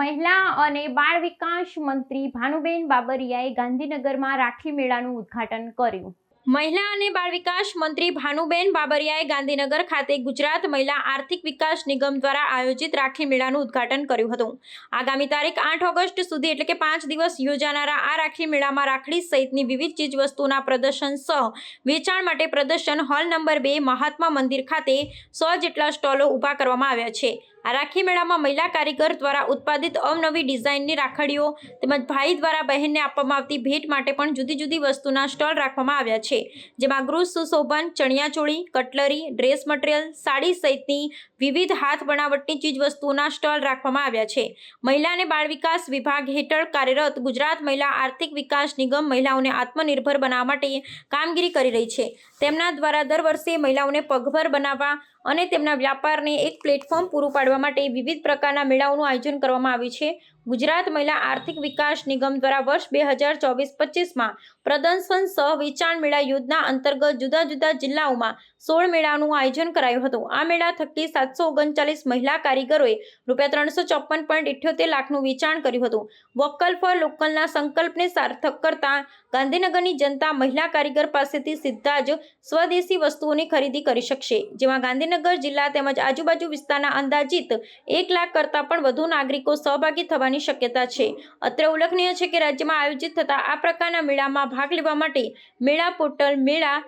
મહિલા અને બાળ વિકાસ મંત્રી ભાનુબેન બાબરિયાએ ગાંધીનગરમાં રાખી મેળાનું ઉદ્ઘાટન કર્યું. મહિલા અને બાળ વિકાસ મંત્રી ભાનુબેન બાબરિયાએ ગાંધીનગર ખાતે ગુજરાત મહિલા આર્થિક વિકાસ નિગમ દ્વારા આયોજિત રાખી મેળાનું ઉદ્ઘાટન કર્યું હતું. આગામી તારીખ આઠ ઓગસ્ટ સુધી એટલે કે પાંચ દિવસ યોજાનારા આ રાખી મેળામાં રાખડી સહિતની વિવિધ ચીજવસ્તુઓના પ્રદર્શન સહ વેચાણ માટે પ્રદર્શન હોલ નંબર બે મહાત્મા મંદિર ખાતે સો જેટલા સ્ટોલો ઊભા કરવામાં આવ્યા છે. આ રાખી મેળામાં મહિલા કારીગર દ્વારા ઉત્પાદિત અવનવી ડિઝાઇનની રાખડીઓ તેમજ ભાઈ દ્વારા બહેનને આપવામાં આવતી ભેટ માટે પણ જુદી જુદી વસ્તુના સ્ટોલ રાખવામાં આવ્યા છે. જેમાં ગૃહ સુશોભન, ચણિયાચોળી, કટલરી, ડ્રેસ મટીરિયલ, સાડી સહિતની વિવિધ હાથ બનાવટની ચીજવસ્તુઓના સ્ટોલ રાખવામાં આવ્યા છે. મહિલા અને બાળ વિકાસ વિભાગ હેઠળ કાર્યરત ગુજરાત મહિલા આર્થિક વિકાસ નિગમ મહિલાઓને આત્મનિર્ભર બનાવવા માટે કામગીરી કરી રહી છે. તેમના દ્વારા દર વર્ષે મહિલાઓને પગભર બનાવવા અને તેમના વ્યાપારને એક પ્લેટફોર્મ પૂરું પાડવા માટે વિવિધ પ્રકારના મેળાઓનું આયોજન કરવામાં આવ્યું છે. ગુજરાત મહિલા આર્થિક વિકાસ નિગમ દ્વારા વર્ષ બે હજાર ચોવીસ પચીસમાં પ્રદર્શન સહ વેચાણ મેળા યોજના અંતર્ગત જુદા જુદા જિલ્લાઓમાં સોળ મેળાનું આયોજન કરાયું હતું. આ મેળા થકી સાતસો ઓગણચાલીસ મહિલા કારીગરોએ રૂપિયા ત્રણસો ચોપન પોઈન્ટ ઇઠ્યોતેર લાખનું વેચાણ કર્યું હતું. વોકલ ફોર લોકલના સંકલ્પને સાર્થક કરતા ગાંધીનગરની જનતા મહિલા કારીગર પાસેથી સીધા જ સ્વદેશી વસ્તુઓની ખરીદી કરી શકશે. જેમાં ગાંધીનગર જિલ્લા તેમજ આજુબાજુ વિસ્તારના અંદાજિત એક લાખ કરતાં પણ વધુ નાગરિકો સહભાગી થવાની શક્યતા છે. અત્રે ઉલ્લેખનીય છે કે રાજ્યમાં આયોજિત થતા આ પ્રકારના મેળામાં ભાગ લેવા માટે મેળા પોર્ટલ, મેળા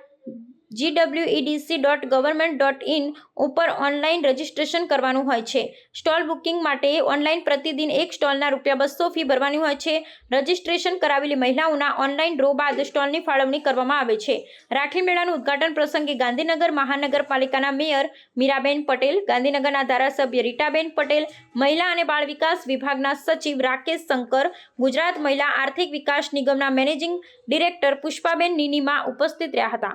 GWEDC dot government dot in ઉપર ઓનલાઈન રજિસ્ટ્રેશન કરવાનું હોય છે. સ્ટોલ બુકિંગ માટે ઓનલાઈન પ્રતિદિન એક સ્ટોલના રૂપિયા બસો ફી ભરવાની હોય છે. રજિસ્ટ્રેશન કરાવેલી મહિલાઓના ઓનલાઈન ડ્રો બાદ સ્ટોલની ફાળવણી કરવામાં આવે છે. રાખી મેળાનું ઉદ્ઘાટન પ્રસંગે ગાંધીનગર મહાનગરપાલિકાના મેયર મીરાબેન પટેલ, ગાંધીનગરના ધારાસભ્ય રીટાબેન પટેલ, મહિલા અને બાળ વિકાસ વિભાગના સચિવ રાકેશ શંકર, ગુજરાત મહિલા આર્થિક વિકાસ નિગમના મેનેજિંગ ડિરેક્ટર પુષ્પાબેન નિનીમા ઉપસ્થિત રહ્યા હતા.